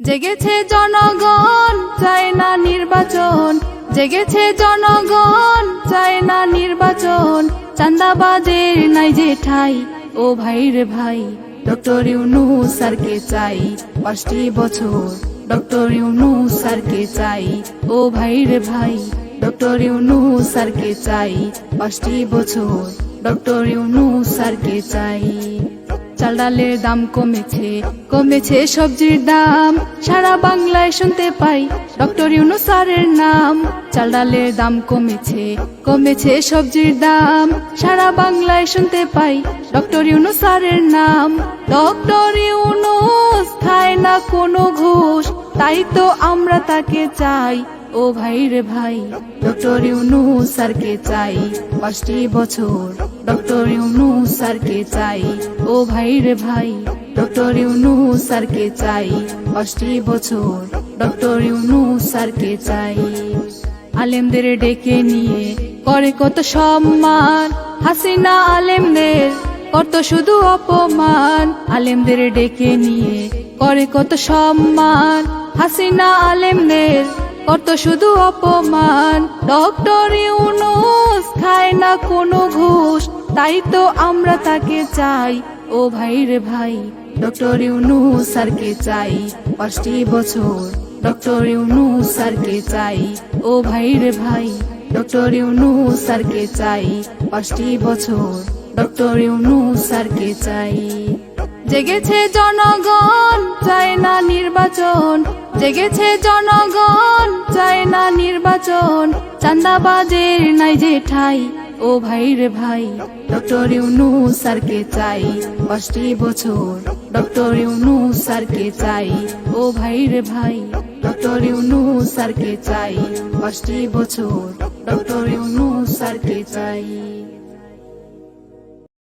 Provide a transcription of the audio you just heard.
জেগেছে জনগণ, চায় না নির্বাচন। জেগেছে জনগণ, চায় না নির্বাচন। চান্দাবাজের নাই যে ঠাই ও ভাই রে ভাই। ডক্টর ইউনু স্যারকে চাই, পাঁচটি বছর। ডক্টর ইউনু স্যারকে চাই, ও ভাই রে ভাই। ডক্টর ইউনু স্যারকে চাই, পাঁচটি বছর। ডক্টর ইউনু স্যারকে চাই। চাল ডালের দাম কমেছে কমেছে সবজির দাম। সারা বাংলায় শুনতে পাই ডক্টর ইউনু স্যারের নাম। চাল ডালের দাম কমেছে কমেছে সবজির দাম। সারা বাংলায় শুনতে পাই ডক্টর ইউনু স্যারের নাম। ডক্টর ইউনুস খায় না কোনো ঘুষ, তাই তো আমরা তাকে চাই। ও ভাই রে ভাই, ডক্টর ইউনু স্যারকে চাই পাঁচটি বছর। ডক্টর ইউনু স্যারকে চাই। ও ভাই রে ভাই, ডক্টর ইউনু স্যারকে চাই। পাঁচটি বছর ডক্টর ইউনু স্যারকে চাই। আলেমদের ডেকে নিয়ে করে কত সম্মান। হাসিনা আলেমদের কত শুধু অপমান। আলেমদের ডেকে নিয়ে করে কত সম্মান। হাসিনা আলেমদের কত শুধু অপমান। ডক্টর ইউনুস খায় না কোনো ঘুষ। তাই তো আমরা তাকে চাই। ও ভাই রে ভাই, ডক্টর ইউনুস স্যারকে চাই? পাঁচটি বছর, ডক্টর ইউনুস স্যারকে চাই? ও ভাই রে ভাই, ডক্টর ইউনুস স্যারকে চাই? পাঁচটি বছর, ডক্টর ইউনুস স্যারকে চাই? জেগেছে জনগণ, চায় না নির্বাচন। জেগেছে জনগণ, চায় না নির্বাচন। চান্দাবাজের নাই যে ঠাই ও ভাই রে ভাই, ডক্টর ইউনু স্যারকে চাই। পাঁচটি বছর, ডক্টর ইউনু স্যারকে চাই। ও ভাই রে ভাই, ডক্টর ইউনু স্যারকে চাই। পাঁচটি বছর, ডক্টর ইউনু স্যারকে চাই।